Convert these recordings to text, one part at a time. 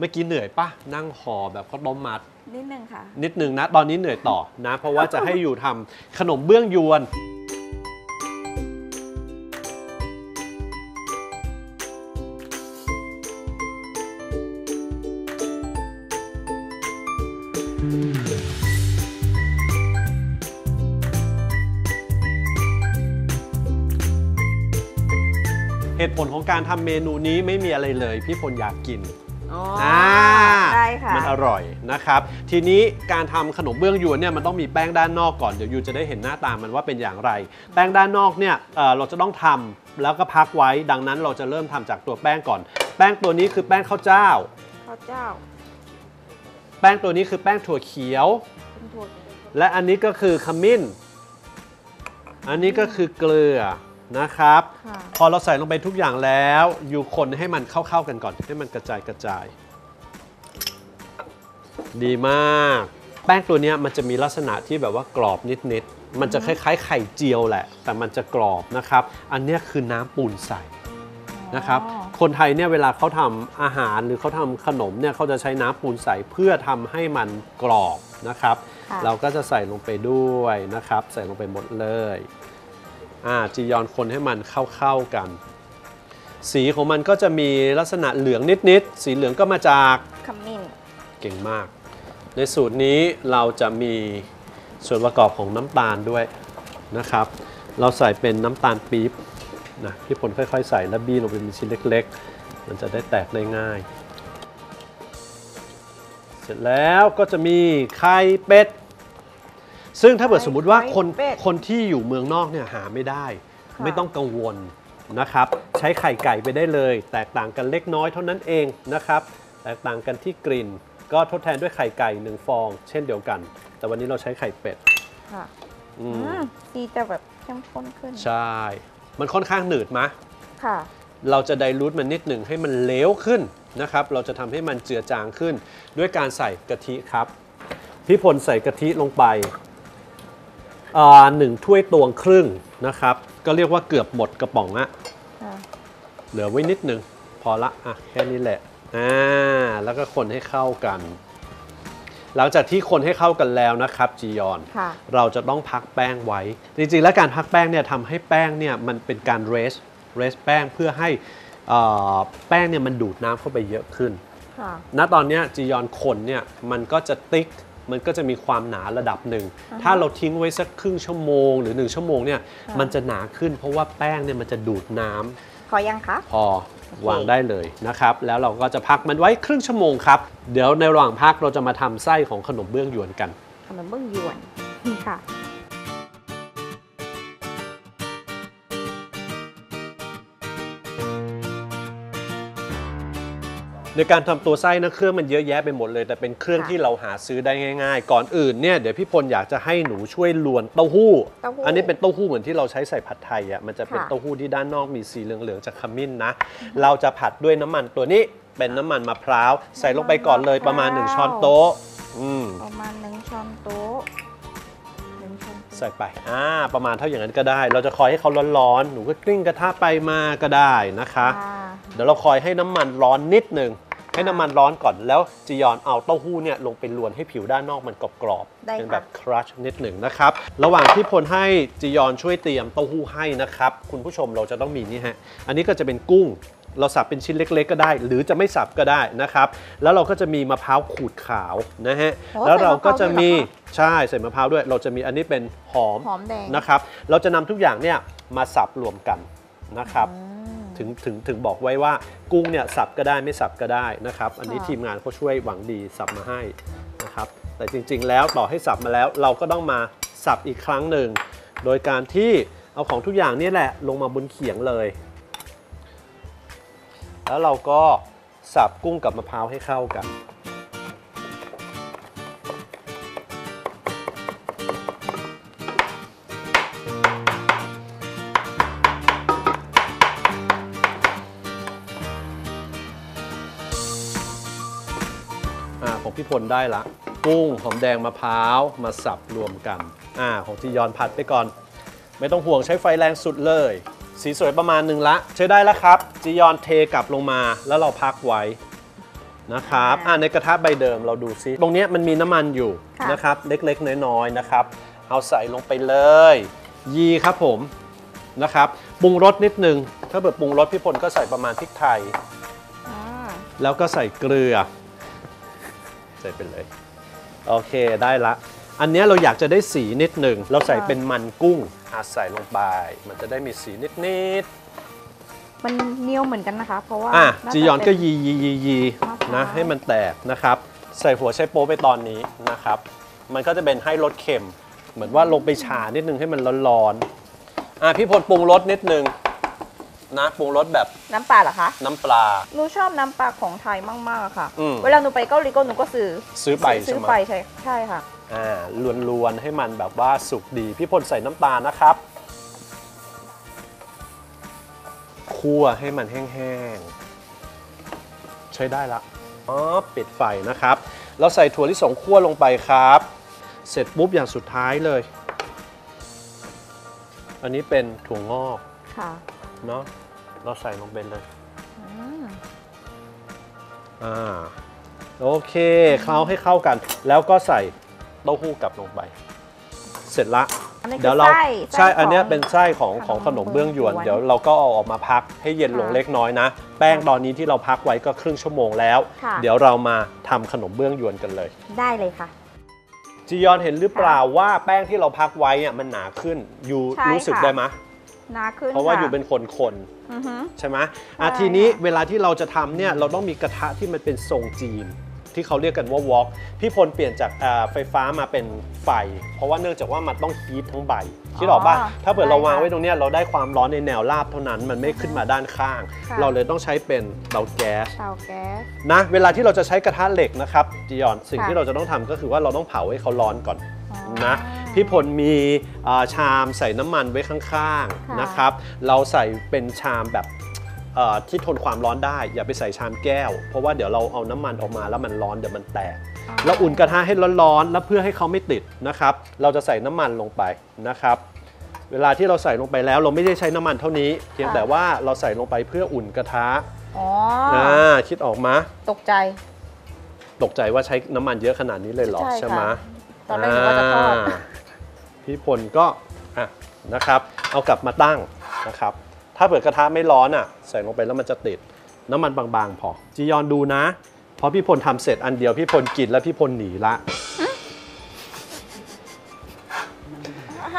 เมื่อกี้เหนื่อยปะนั่งห่อแบบข้าวต้มมัด นิดนึงค่ะ นิดนึงนะ ตอนนี้เหนื่อยต่อนะ เพราะว่าจะให้อยู่ทำขนมเบื้องยวน เหตุผลของการทำเมนูนี้ไม่มีอะไรเลย พี่พลอยากกิน อ๋ออ่าได้ค่ะ มันอร่อยนะครับ ทีนี้การทำขนมเบื้องยวนเนี่ยมันต้องมีแป้งด้านนอกก่อนเดี๋ยวยูจะได้เห็นหน้าตามันว่าเป็นอย่างไร แป้งด้านนอกเนี่ยเอ่อเราจะต้องทำแล้วก็พักไว้ ดังนั้นเราจะเริ่มทำจากตัวแป้งก่อน แป้งตัวนี้คือแป้งข้าวเจ้า ข้าวเจ้าแป้งตัวนี้คือแป้งถั่วเขียว เป็นถั่วและอันนี้ก็คือขมิ้น อันนี้ก็คือเกลือ นะครับ ค่ะพอเราใส่ลงไปทุกอย่างแล้ว อยู่คนให้มันเข้าๆกันก่อน ให้มันกระจายกระจาย ดีมาก แป้งตัวเนี้ยมันจะมีลักษณะที่แบบว่ากรอบนิดๆ มันจะคล้ายๆ ไข่เจียวแหละ แต่มันจะกรอบนะครับ อันเนี้ยคือน้ำปูนใส นะครับ อ๋อคนไทยเนี่ยเวลาเขาทำอาหารหรือเขาทำขนมเนี่ยเขาจะใช้น้ำปูนใสเพื่อทำให้มันกรอบนะครับ ค่ะ เราก็จะใส่ลงไปด้วยนะครับ ใส่ลงไปหมดเลยอ่า จียอนคนให้มันเข้าๆกัน สีของมันก็จะมีลักษณะเหลืองนิดๆ สีเหลืองก็มาจากขมิ้นเก่งมาก ในสูตรนี้เราจะมีส่วนประกอบของน้ำตาลด้วยนะครับ เราใส่เป็นน้ำตาลปี๊บนะพี่ผลค่อยๆ ใส่แล้วบี้ลงเป็นชิ้นเล็ก ๆ มันจะได้แตกได้ง่าย เสร็จแล้วก็จะมีไข่เป็ด ซึ่งถ้าเกิดสมมุติว่าคนไข่เป็ด คนที่อยู่เมืองนอกเนี่ยหาไม่ได้ ค่ะ ไม่ต้องกังวลนะครับ ใช้ไข่ไก่ไปได้เลย แตกต่างกันเล็กน้อยเท่านั้นเองนะครับ แตกต่างกันที่กลิ่น ก็ทดแทนด้วยไข่ไก่หนึ่งฟอง เช่นเดียวกัน แต่วันนี้เราใช้ไข่เป็ดค่ะอืมอืมสีจะแบบเข้มข้นขึ้นใช่ มันค่อนข้างหนืดมะ ค่ะ เราจะไดรูทมันนิดหนึ่งให้มันเหลวขึ้นนะครับ เราจะทำให้มันเจือจางขึ้น ด้วยการใส่กะทิครับ พี่พลใส่กะทิลงไปอ่า หนึ่งถ้วยตวงครึ่งนะครับ ก็เรียกว่าเกือบหมดกระป๋องอะค่ะเหลือไว้นิดหนึ่งพอละอะแค่นี้แหละอ่าแล้วก็คนให้เข้ากัน หลังจากที่คนให้เข้ากันแล้วนะครับจียอนค่ะเราจะต้องพักแป้งไว้ จริงๆ แล้วการพักแป้งเนี่ยทำให้แป้งเนี่ยมันเป็นการเรสเรสแป้งเพื่อให้เอ่อแป้งเนี่ยมันดูดน้ำเข้าไปเยอะขึ้นค่ะณตอนเนี้ยจียอนคนเนี่ยมันก็จะติ๊ก มันก็จะมีความหนาระดับหนึ่ง ถ้าเราทิ้งไว้สักครึ่งชั่วโมง หรือ 1 ชั่วโมงเนี่ยค่ะมันจะหนาขึ้น เพราะว่าแป้งเนี่ยมันจะดูดน้ำขอยังคะพอวางได้เลยนะครับ แล้วเราก็จะพักมันไว้ครึ่งชั่วโมงครับ เดี๋ยวในระหว่างพักเราจะมาทำไส้ของขนมเบื้องหยวนกัน ขนมเบื้องยวนนี่ค่ะ ในการทำตัวไส้นะเครื่องมันเยอะแยะไปหมดเลย แต่เป็นเครื่องค่ะที่เราหาซื้อได้ง่าย ๆ ก่อนอื่นเนี่ยเดี๋ยวพี่พลอยากจะให้หนูช่วยลวนเต้าหู้เต้าหู้อันนี้เป็นเต้าหู้เหมือนที่เราใช้ใส่ผัดไทยอะมันจะเป็นค่ะเต้าหู้ที่ด้านนอกมีสีเหลืองๆจากขมิ้นนะ เราจะผัดด้วยน้ำมันตัวนี้เป็นน้ำมันมะพร้าวใส่ลงไปก่อนเลยประมาณ 1 ช้อนโต๊ะอืมประมาณหนึ่งช้อนโต๊ะหนึ่งช้อนโต๊ะใส่ไป อ่า ประมาณเท่าอย่างนั้นก็ได้ เราจะคอยให้เขาร้อนๆ หนูก็กลิ้งกระทะไปมาก็ได้นะคะค่ะเดี๋ยวเราคอยให้น้ำมันร้อนนิดหนึ่ง ให้น้ำมันร้อนก่อนแล้วจียอนเอาเต้าหู้เนี่ยลงไปลวนให้ผิวด้านนอกมันกรอบได้ๆเป็นค่ะแบบครัชนิดหนึ่งนะครับ ระหว่างที่พลให้จียอนช่วยเตรียมเต้าหู้ให้นะครับ คุณผู้ชมเราจะต้องมีนี่ฮะอันนี้ก็จะเป็นกุ้ง เราสับเป็นชิ้นเล็ก ๆ ก็ได้ หรือจะไม่สับก็ได้นะครับ แล้วเราก็จะมีมะพร้าวขูดขาวนะฮะโอ้แล้วเราก็จะมีใส่มะพร้าวด้วยเหรอคะใช่ใส่มะพร้าวด้วย เราจะมีอันนี้เป็นหอมหอมแดง นะครับ เราจะนำทุกอย่างเนี่ยมาสับรวมกันนะครับ อืม ถึงถึงถึงบอกไว้ว่ากุ้งเนี่ยสับก็ได้ไม่สับก็ได้นะครับ อันนี้ค่ะทีมงานเขาช่วยหวังดีสับมาให้นะครับ แต่จริง ๆ แล้วต่อให้สับมาแล้ว เราก็ต้องมาสับอีกครั้งหนึ่ง โดยการที่เอาของทุกอย่างนี่แหละลงมาบนเขียงเลย แล้วเราก็สับกุ้งกับมะพร้าวให้เข้ากัน ของพี่พลได้ละ กุ้งหอมแดงมะพร้าวมาสับรวมกันอ่าของจียอนผัดไปก่อน ไม่ต้องห่วงใช้ไฟแรงสุดเลย สีสวยประมาณหนึ่งละ ใช้ได้แล้วครับจียอนเทกลับลงมาแล้วเราพักไว้นะครับอ่าอ่าในกระทะใบเดิมเราดูซิตรงเนี้ยมันมีน้ำมันอยู่ค่ะนะครับเล็กๆ น้อยๆนะครับ เอาใส่ลงไปเลย ยีครับผมนะครับปรุงรสนิดนึง ถ้าเกิดปรุงรสพี่พลก็ใส่ประมาณพริกไทยอ่าแล้วก็ใส่เกลือใส่ไปเลย โอเคได้ละ อันเนี้ยเราอยากจะได้สีนิดหนึ่ง เราใส่เป็นมันกุ้งอาใส่ลงไป มันจะได้มีสีนิดๆ มันเหนียวเหมือนกันนะคะ เพราะว่าอะาจียอนเป็ก็ยียียียีมะพร้าวนะให้มันแตกนะครับ ใส่หัวไชโป๊ไปตอนนี้นะครับ มันก็จะเป็นให้รสเค็ม เหมือนว่าลงไปฉานิดนึงให้มันร้อนๆอะพี่พลปรุงรสนิดนึง นะปรุงรสแบบน้ำปลาเหรอคะน้ำปลา หนูชอบน้ำปลาของไทยมากๆอะค่ะ อืมเวลาหนูไปเกาหลีก็หนูก็ซื้อซื้อไปซื้ใช่อไหมไปใช่ใช่ค่ะ อ่าลวนๆให้มันแบบว่าสุกดีพี่พลใส่น้ำตาลนะครับคั่วให้มันแห้งๆ ใช้ได้ละอ๋อปิดไฟนะครับเราใส่ถั่วลิสงคั่วลงไปครับ เสร็จปุ๊บอย่างสุดท้ายเลย อันนี้เป็นถั่วงอก ค่ะ เนาะเราใส่ลงไปเลยอืมอ่าโอเคเคล้าให้เข้ากัน แล้วก็ใส่เต้าหู้กลับลงไป เสร็จละอันนี้คืเดี๋ยอวเราไส้ใช่อันเนี้ยขงเป็นไส้ของของขขนนมมเบื้เบื้อองงยวนยวน เดี๋ยวเราก็เอาออกมาพักให้เย็นลงค่ะเล็กน้อยนะ แป้งตอนนี้ที่เราพักไว้ก็ครึ่งชั่วโมงแล้วค่ะเดี๋ยวเรามาทำขนมเบื้องยวนกันเลย ได้เลยค่ะจียอนเห็นหรือเปล่าว่าแป้งที่เราพักไว้อะมันหนาขึ้น อยู่ใช่รู้สึกค่ะได้ไหมย หนาขึ้นเพราะว่าค่อยู่เป็นคนคนอือฮึๆใช่ไหมอะใช่ทีนี้ค่ะเวลาที่เราจะทำเนี่ยเราต้องมีกระทะที่มันเป็นทรงจีนที่เขาเรียกกันว่าวอล์กพี่พลเปลี่ยนจากอ่าไฟฟ้ามาเป็นไฟ เพราะว่าเนื่องจากว่ามันต้องฮีททั้งใบคิดออกป่ะถ้าเกิดเราวางไว้ตรงเนี้ยเราได้ความร้อนในแนวราบเท่านั้น มันไม่ขึ้นมาด้านข้างค่ะเราเลยต้องใช้เป็นเตาแก๊สเตาแก๊สนะเวลาที่เราจะใช้กระทะเหล็กนะครับจียอนสิ่งค่ะที่เราจะต้องทำก็คือว่าเราต้องเผาให้เขาร้อนก่อนอ๋อนะ พี่พลมีอ่าชามใส่น้ำมันไว้ข้างค่ะๆนะครับ เราใส่เป็นชามแบบเอ่อที่ทนความร้อนได้ อย่าไปใส่ชามแก้ว เพราะว่าเดี๋ยวเราเอาน้ำมันออกมาแล้วมันร้อนเดี๋ยวมันแตกเราอุ่นกระทะให้ร้อนๆแล้วเพื่อให้เขาไม่ติดนะครับ เราจะใส่น้ำมันลงไปนะครับเวลาที่เราใส่ลงไปแล้วเราไม่ได้ใช้น้ำมันเท่านี้ เพียงค่ะแต่ว่าเราใส่ลงไปเพื่ออุ่นกระทะอ๋ออ่าคิดออกมาตกใจ ตกใจว่าใช้น้ำมันเยอะขนาดนี้เลยเหรอใช่ใช่ไหมค่ะตอนแรกหนูว่าจะทอดา พี่พลก็อะนะครับ เอากลับมาตั้งนะครับ ถ้าเปิดกระทะไม่ร้อนอะ ใส่ลงไปแล้วมันจะติดน้ำมันบางๆ พอจียอนดูนะพอพี่พลทำเสร็จอันเดียวพี่พลกินแล้วพี่พลหนีละ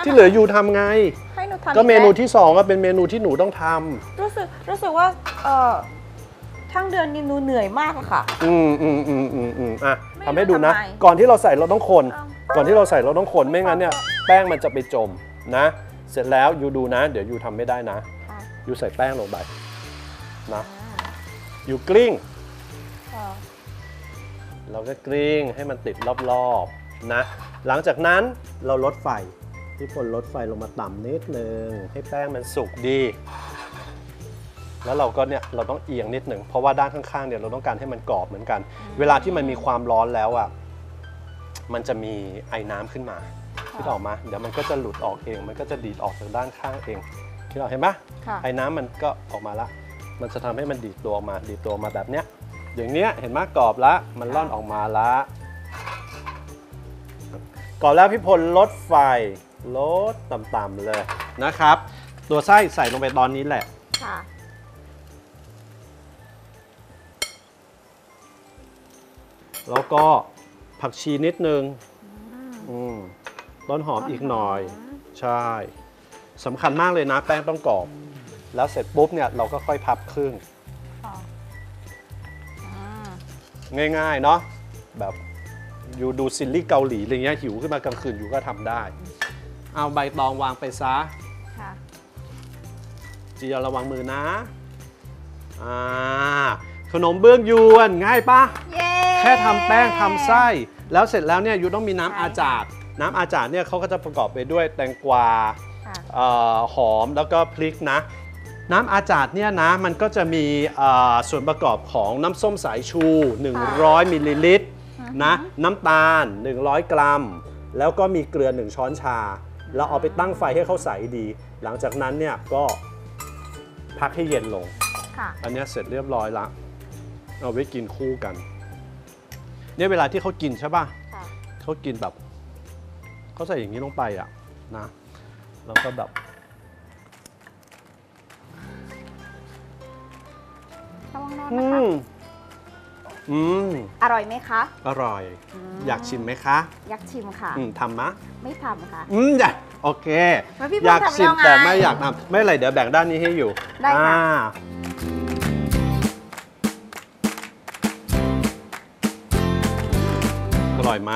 ที่เหลืออยู่ทำไง ให้หนูทำก็เมนูอีแล้วที่สองก็เป็นเมนูที่หนูต้องทำรู้สึกรู้สึกว่าเอ่อทั้งเดือนนี้หนูเหนื่อยมากอะค่ะอืมอืมอืมอืมอืมอะไม่ทำให้ดูนะรู้ทำไม ก่อนที่เราใส่เราต้องคนอ้าวก่อนที่เราใส่เราต้องคนไม่งั้นเนี่ย แป้งมันจะไปจมนะ เสร็จแล้วยูดูนะ เดี๋ยวยูทำไม่ได้นะค่ะยูใส่แป้งลงไปนะยูกลิ้ง อ่าเราก็กลิ้งให้มันติดรอบๆนะ หลังจากนั้นเราลดไฟพี่พลลดไฟลงมาต่ำนิดนึงให้แป้งมันสุกดี แล้วเราก็เนี่ยเราต้องเอียงนิดหนึ่งเพราะว่าด้านข้างๆเนี่ยเราต้องการให้มันกรอบเหมือนกัน เวลาที่มันมีความร้อนแล้วอะมันจะมีไอ้น้ำขึ้นมา คิดออกมา เดี๋ยวมันก็จะหลุดออกเอง มันก็จะดีดออกจากด้านข้างเองคิดออกเห็นปะค่ะไอ้น้ำมันก็ออกมาละ มันจะทำให้มันดีดตัวออกมา ดีดตัวออกมาแบบเนี้ย อย่างเนี้ยเห็นไหมกรอบละ มันร่อนออกมาละกรอบแล้วพี่พลลดไฟลดต่ำๆเลยนะครับ ตัวไส้ใส่ลงไปตอนนี้แหละค่ะแล้วก็ผักชีนิดนึง อืม ต้นหอมอีกหน่อย ใช่สำคัญมากเลยนะแป้งต้องกรอบ แล้วเสร็จปุ๊บเนี่ยเราก็ค่อยพับครึ่งค่ะอ่าง่ายๆเนาะแบบอยู่ดูซีรีส์เกาหลีอะไรเงี้ยหิวขึ้นมากลางคืนอยู่ก็ทำได้ เอาใบตองวางไปซะค่ะจียอนระวังมือนะอ่าขนมเบื้องยวนง่ายปะเย้แค่ทำแป้งทำไส้ แล้วเสร็จแล้วเนี่ยยูต้องมีน้ำใช่อาจาด น้ำอาจาดเนี่ยเขาก็จะประกอบไปด้วยแตงกวาค่ะเอ่อหอมแล้วก็พริกนะ น้ำอาจาดเนี่ยนะมันก็จะมีเอ่อส่วนประกอบของน้ำส้มสายชู 100มิลลิลิตรนะน้ำตาล 100 กรัม แล้วก็มีเกลือ 1 ช้อนชา แล้วเอาไปตั้งไฟให้เขาใสดี หลังจากนั้นเนี่ยก็พักให้เย็นลงค่ะอันเนี้ยเสร็จเรียบร้อยละ เอาไว้กินคู่กัน เนี่ยเวลาที่เขากินใช่ป่ะค่ะเขากินแบบ เขาใส่อย่างนี้ลงไปอะนะ แล้วก็แบบ ระวังร้อนอืนะคะ มอืมอร่อยไหมคะ อร่อย ม อยากชิมไหมคะอยากชิมค่ะ อืมทำมะไม่ทำค่ะ อืมอยากโอเค แล้วพี่อยากพูดชิมทำแล้วไงแต่ไม่อยากทำไม่เป็นไรเดี๋ยวแบ่งด้านนี้ให้อยู่ได้ค่ะ อ่า ร่อยไหม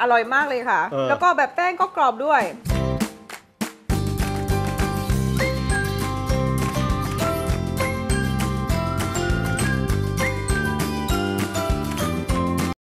อร่อยมากเลยค่ะ เออ แล้วก็แบบแป้งก็กรอบด้วยอ